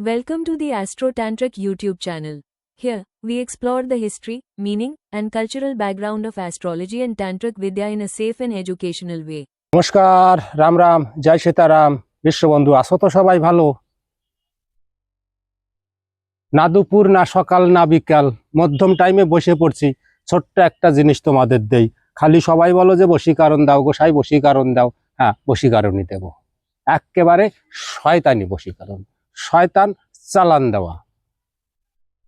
Welcome to the Astro Tantric YouTube channel. Here, we explore the history, meaning, and cultural background of astrology and Tantric Vidya in a safe and educational way. নমস্কার রাম রাম জয় সীতারাম বিশ্ববন্ধু আছো তো সবাই ভালো না দুপুর না সকাল না বিকাল মধ্যম টাইমে বসে পড়ছি ছোট্ট একটা জিনিস তোমাদের দেই খালি সবাই বলো যে বশীকরণ দাও গোসাই বশীকরণ দাও হ্যাঁ বশীকরণই দেব একেবারে শয়তানি বশীকরণ শয়তান চালান দেওয়া।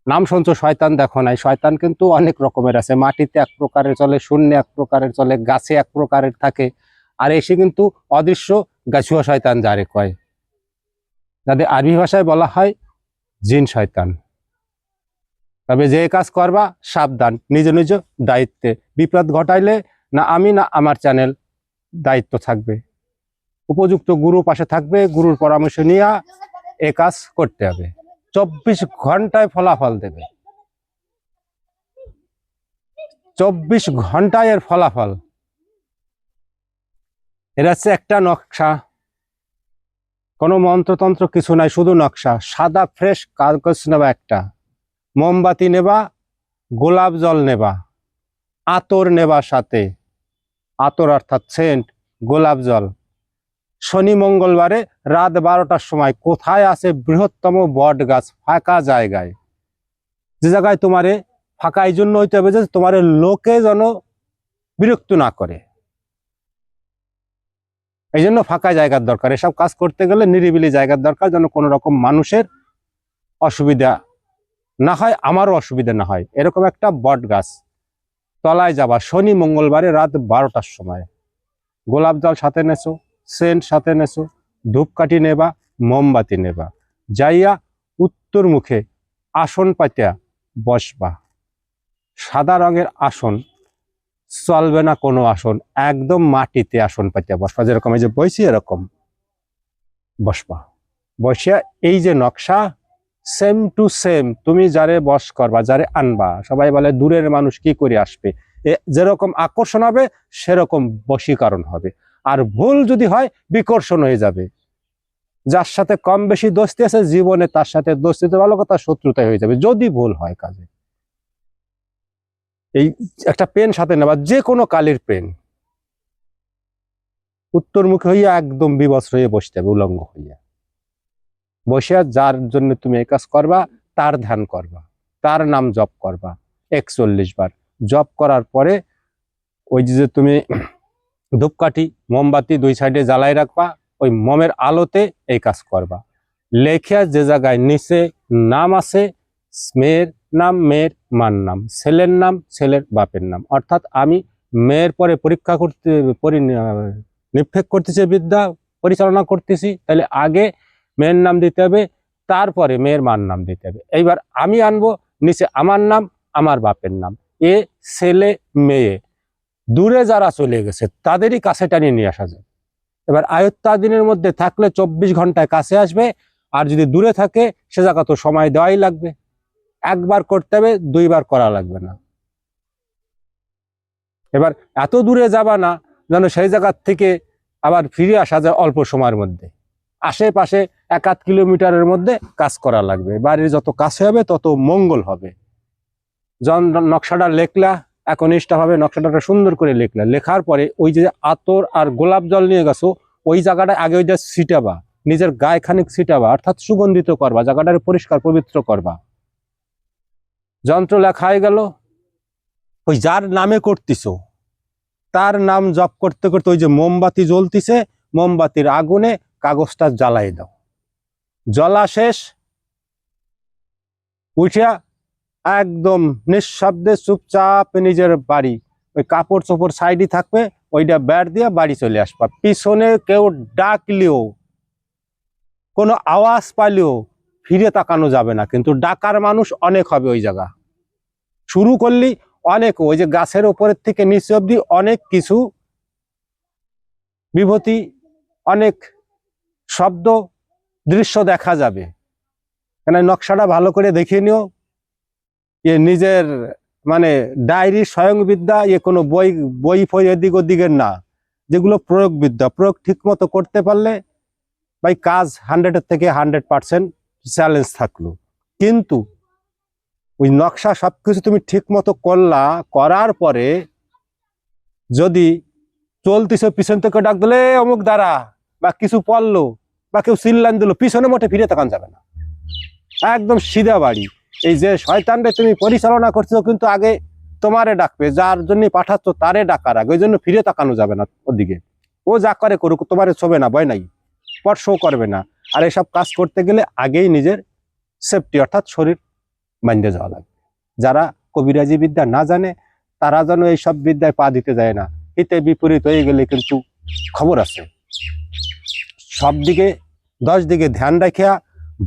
নাম শুনছো শয়তান? দেখো নাই। শয়তান কিন্তু অনেক রকমের আছে। মাটিতে এক প্রকারের চলে, শূন্য এক প্রকারের চলে, গাছে এক প্রকারের থাকে। আর এসে কিন্তু অদৃশ্য গাছুয়া শয়তান যারে কয়। যাদের আরবি ভাষায় বলা হয় জিন শয়তান। তবে যে কাজ করবা, সাবধান, নিজ নিজ দায়িত্বে। বিপদ ঘটাইলে না আমি না আমার চ্যানেল দায়িত্ব থাকবে। উপযুক্ত গুরু পাশে থাকবে, গুরুর পরামর্শ নিয়ে এ কাজ করতে হবে। চব্বিশ ঘন্টায় ফলাফল দেবে। চব্বিশ ঘন্টায় এর ফলাফল। এটা হচ্ছে একটা নকশা। কোনো মন্ত্রতন্ত্র কিছু নাই, শুধু নকশা। সাদা ফ্রেশ কাগজ নেবা একটা। মোমবাতি নেবা, গোলাপ জল নেবা, আতর নেবা সাথে। আতর অর্থাৎ সেন্ট, গোলাপ জল। শনি মঙ্গলবারে রাত বারোটার সময়। কোথায় আছে বৃহত্তম বট গাছ? ফাঁকা জায়গায়। যে জায়গায় তোমারে ফাঁকা এই জন্য হইতে হবে যে তোমার লোকে যেন বিরক্ত না করে। এই জন্য ফাঁকা জায়গার দরকার। এসব কাজ করতে গেলে নিরিবিলি জায়গার দরকার যেন কোনো রকম মানুষের অসুবিধা না হয়, আমারও অসুবিধা না হয়। এরকম একটা বট গাছ তলায় যাবা শনি মঙ্গলবারে রাত বারোটার সময়। গোলাপ জল সাথে নেছো। সেন্ট সাথে নেছো, ধূপকাঠি নেবা, মোমবাতি নেবা। যাইয়া উত্তর মুখে আসন পাতিয়া বসবা। সাদা রঙের আসন, চলবে না কোনো আসন, একদম মাটিতে আসন পাতিয়া বসবা। যেরকম এই যে বইছি, এরকম বসবা। বসিয়া এই যে নকশা সেম টু সেম তুমি যারে বস করবা, যারে আনবা, সবাই বলে দূরের মানুষ কি করে আসবে? যেরকম আকর্ষণ হবে, সেরকম বশীকরণ হবে। আর ভুল যদি হয়, বিকর্ষণ হয়ে যাবে। যার সাথে কম বেশি দোস্তি আছে, জীবনে তার সাথে দোস্তিতে ভালো কথা শত্রুতায় হয়ে যাবে। যদি ভুল হয় কাজে। এই একটা পেন সাথে নেবা যে কোনো কালির পেন। উত্তরমুখী হইয়া একদম বিবস্ত্র হয়ে বসতে হবে, উলঙ্গ হইয়া। বসিয়া যার জন্য তুমি এই কাজ করবা, তার ধ্যান করবা, তার নাম জপ করবা। একচল্লিশ বার। জপ করার পরে ওই যে তুমি ধূপকাঠি, মোমবাতি দুই সাইডে জ্বালাই রাখবা, ওই মোমের আলোতে এই কাজ করবা। লেখিয়া যে জায়গায় নিচে নাম আছে, মেয়ের নাম, মেয়ের মার নাম, ছেলের নাম, ছেলের বাপের নাম। অর্থাৎ আমি মেয়ের পরে পরীক্ষা করতে নিক্ষেপ করতেছি, বিদ্যা পরিচালনা করতেছি, তাহলে আগে মেয়ের নাম দিতে হবে, তারপরে মেয়ের মার নাম দিতে হবে। এইবার আমি আনব, নিচে আমার নাম, আমার বাপের নাম। এ ছেলে, মেয়ে। দূরে যারা চলে গেছে, তাদেরই কাছে টানিয়ে নিয়ে আসা যায়। এবার আয়ত্তাদিনের মধ্যে থাকলে চব্বিশ ঘন্টায় কাছে আসবে, আর যদি দূরে থাকে, সে জায়গা তো সময় দেওয়াই লাগবে। একবার করতে হবে, দুইবার করা লাগবে না। এবার এত দূরে যাবা না, যেন সেই জায়গার থেকে আবার ফিরে আসা যায় অল্প সময়ের মধ্যে। আশেপাশে এক আধ কিলোমিটারের মধ্যে কাজ করা লাগবে। বাড়ির যত কাছে হবে, তত মঙ্গল হবে। যখন নকশাটা লেখলা একনিষ্ঠভাবে নকশাটা সুন্দর করে লেখলা। লেখার পরে ওই যে আতর আর গোলাপ জল নিয়ে গেছো, ওই জায়গাটা আগে ওই যে ছিটাবা, নিজের গায়ে খানিক ছিটাবা, অর্থাৎ সুগন্ধিত করবা জায়গাটারে পরিষ্কার পবিত্র করবা। যন্ত্র লেখা হয়ে গেল। ওই যার নামে করতিস তার নাম জপ করতে করতে ওই যে মোমবাতি জ্বলতিছে, মোমবাতির আগুনে কাগজটা জ্বালাই দাও। জ্বলা শেষ। উঠিয়া একদম নিঃশব্দে চুপচাপ নিজের বাড়ি। ওই কাপড় চোপড় সাইডে থাকবে, ওইটা ব্যাট দিয়ে বাড়ি চলে আসবা। পিছনে কেউ ডাকলেও, কোনো আওয়াজ পাইলেও ফিরে তাকানো যাবে না। কিন্তু ডাকার মানুষ অনেক হবে ওই জায়গা। শুরু করলি অনেক, ওই যে গাছের ওপরের থেকে নিচে অব্দি অনেক কিছু বিভূতি, অনেক শব্দ, দৃশ্য দেখা যাবে। কেন, নকশাটা ভালো করে দেখিয়ে নিও। ইয়ে নিজের মানে ডায়েরি স্বয়ংবিদ্যা ইয়ে কোনো বই বই ফই এদিক ওদিকের না। যেগুলো প্রয়োগ বিদ্যা প্রয়োগ ঠিক মতো করতে পারলে ভাই কাজ হান্ড্রেডের থেকে হান্ড্রেড পার্সেন্ট চ্যালেঞ্জ থাকল। কিন্তু ওই নকশা সব কিছু তুমি ঠিক মতো করলা, করার পরে যদি চলতিস পিছন থেকে ডাক দিলে অমুক দ্বারা বা কিছু পড়ল, বা কেউ চিল্লান দিল, পিছনে মোটে ফিরে তাকান যাবে না। একদম সিধা বাড়ি। এই যে শয়তানরে তুমি পরিচালনা করছ কিন্তু আগে তোমারে ডাকবে, যার জন্য পাঠাচ্ছ তারে ডাকার আগে, ওই জন্য ফিরে তাকানো যাবে না ওদিকে। ও যা করে করুক, তোমারে ছবে না, ভয় নাই স্পর্শও করবে না। আর এসব কাজ করতে গেলে আগেই নিজের সেফটি অর্থাৎ শরীর বান্ধে যাওয়া লাগবে। যারা কবিরাজি বিদ্যা না জানে, তারা যেন এইসব বিদ্যায় পা দিতে যায় না। হিতে বিপরীত হয়ে গেলে কিন্তু খবর আছে। সব দিকে দশ দিকে ধ্যান রাখিয়া,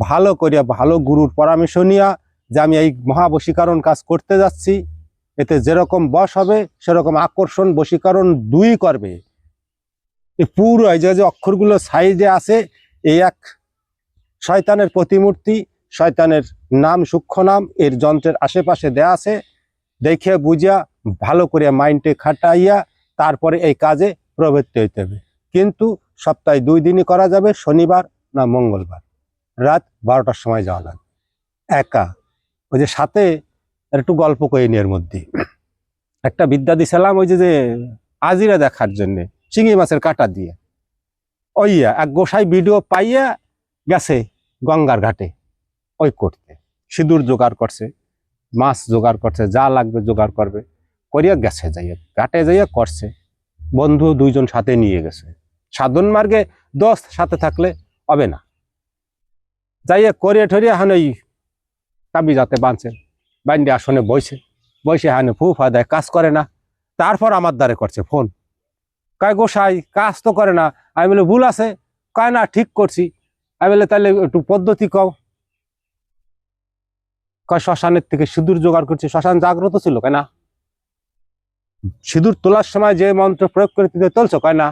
ভালো করিয়া, ভালো গুরুর পরামর্শ নিয়া যে আমি এই মহাবশীকরণ কাজ করতে যাচ্ছি, এতে যেরকম বশ হবে, সেরকম আকর্ষণ বশীকরণ দুই করবে। এই পুরো এই যে অক্ষরগুলো সাইডে আছে এই এক শয়তানের প্রতিমূর্তি, শয়তানের নাম সূক্ষ্ম নাম, এর যন্ত্রের আশেপাশে দেয়া আছে। দেখে বুঝিয়া ভালো করে মাইন্ডে খাটাইয়া তারপরে এই কাজে প্রবৃত্তি হইতে হবে। কিন্তু সপ্তাহে দুই দিনই করা যাবে, শনিবার না মঙ্গলবার? রাত বারোটার সময় যাওয়া লাগবে। একা। ওই যে সাথে একটু গল্প করে নিয়ে এর মধ্যে। একটা বিদ্যা দিছিলাম ওই যে যে আজিরা দেখার জন্য, চিংড়ি মাছের কাটা দিয়ে। ওইয়া, এক গোসাই ভিডিও পাইয়া গেছে গঙ্গার ঘাটে ওই করতে। সিঁদুর জোগাড় করছে, মাছ জোগাড় করছে, যা লাগবে জোগাড় করবে। করিয়া গেছে যাইয়া, ঘাটে যাইয়া করছে। বন্ধু দুইজন সাথে নিয়ে গেছে। সাধন মার্গে দশ সাথে থাকলে হবে না। যাইয়া করিয়া ঠরিয়া হান ওই তাবি যাতে বাঁধছে। বান্ডে আসনে বইছে। বসে হানে ফু ফা দেয়, কাজ করে না। তারপর আমার দ্বারে করছে ফোন। কয়, গোসাই, কাজ তো করে না। আমি বলে, ভুল আছে। কয়, না, ঠিক করছি। আমি বলে তাহলে একটু পদ্ধতি কও। কয়, শ্মশানের থেকে সিঁদুর জোগাড় করছি। শ্মশান জাগ্রত ছিল, কয়, না। সিঁদুর তোলার সময় যে মন্ত্র প্রয়োগ করে দিতে তুলছো, কয়, না।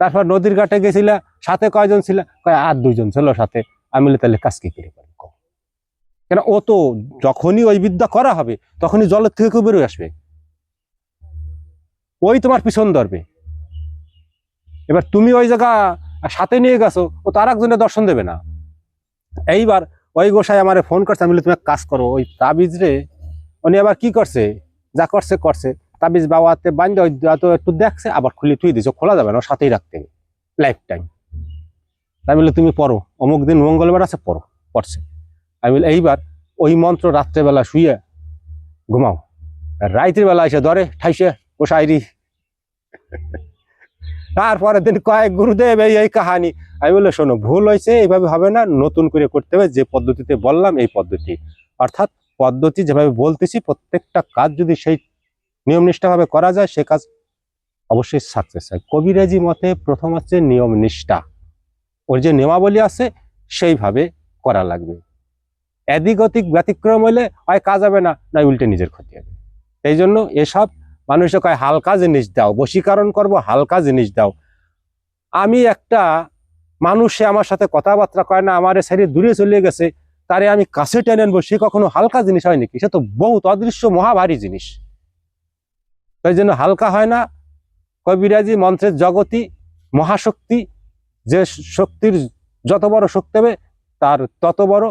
তারপর নদীর ঘাটে গেছিলা, সাথে কয়জন ছিল? কয়, আর দুইজন ছিল সাথে। আমি বলি তাহলে কাজ কি করে। কেন ও তো যখনই ওই বিদ্যা করা হবে, তখনই জলের থেকে কেউ বেরোয় আসবে। ওই তোমার পিছন ধরবে। এবার তুমি ওই জায়গা সাথে নিয়ে গেছো, ও তো আর একজনের দর্শন দেবে না। এইবার ওই গোসাই আমারে ফোন করছে, আমি তুমি কাজ করো, ওই তাবিজ রে, উনি আবার কি করছে? যা করছে করছে। তাবিজ বাবাতে বান্ধে ওই তো একটু দেখছে, আবার খুলে তুই দিছো, খোলা যাবে না সাথেই রাখতে হবে। লাইফ টাইম তাই বলি, তুমি পড়ো, অমুক দিন মঙ্গলবার আছে, পড়ো, পড়ছে। আমি বলি, এইবার ওই মন্ত্র রাত্রেবেলা শুয়ে ঘুমাও। রাইতের বেলা এসে ধরে, ঠাইসে গোসাইরি তারপরে দিন কয়েক গুরুদেব এই এই কাহানি। আমি বলল শোনো, ভুল হয়েছে এইভাবে হবে না। নতুন করে করতে হবে। যে পদ্ধতিতে বললাম, এই পদ্ধতি। অর্থাৎ পদ্ধতি যেভাবে বলতেছি, প্রত্যেকটা কাজ যদি সেই নিয়ম নিষ্ঠাভাবে করা যায়, সে কাজ অবশ্যই সাকসেস হয়। কবিরাজি মতে প্রথম হচ্ছে নিয়ম নিষ্ঠা ওর যে নিয়মাবলী আছে, সেইভাবে করা লাগবে। এদিগতিক ব্যতিক্রম হলে হয় কাজ হবে না না উল্টে নিজের ক্ষতি হবে। এই জন্য এসব মানুষে কয়, হালকা জিনিস দাও, বশীকরণ করব, হালকা জিনিস দাও। আমি একটা মানুষে আমার সাথে কথাবার্তা কয় না, আমার সাইডে দূরে চলে গেছে, তারে আমি কাছে টেনে আনব, সে কখনো হালকা জিনিস হয় নাকি সে তো বহুত অদৃশ্য, মহাভারী জিনিস। তাই জন্য হালকা হয় না। কবিরাজি মন্ত্রের জগতি, মহাশক্তি, যে শক্তির যত বড় শক্তি হবে, তার তত বড়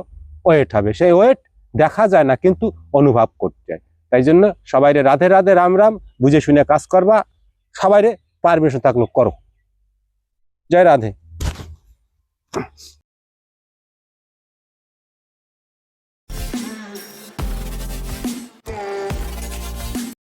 ওয়েট হবে। সেই ওয়েট দেখা যায় না, কিন্তু অনুভব করতে হয়। তাই জন্য সবাইরে রাধে রাধে, রাম রাম, বুঝে শুনে কাজ করবা। সবাইরে পারমিশন থাকল করো। জয় রাধে।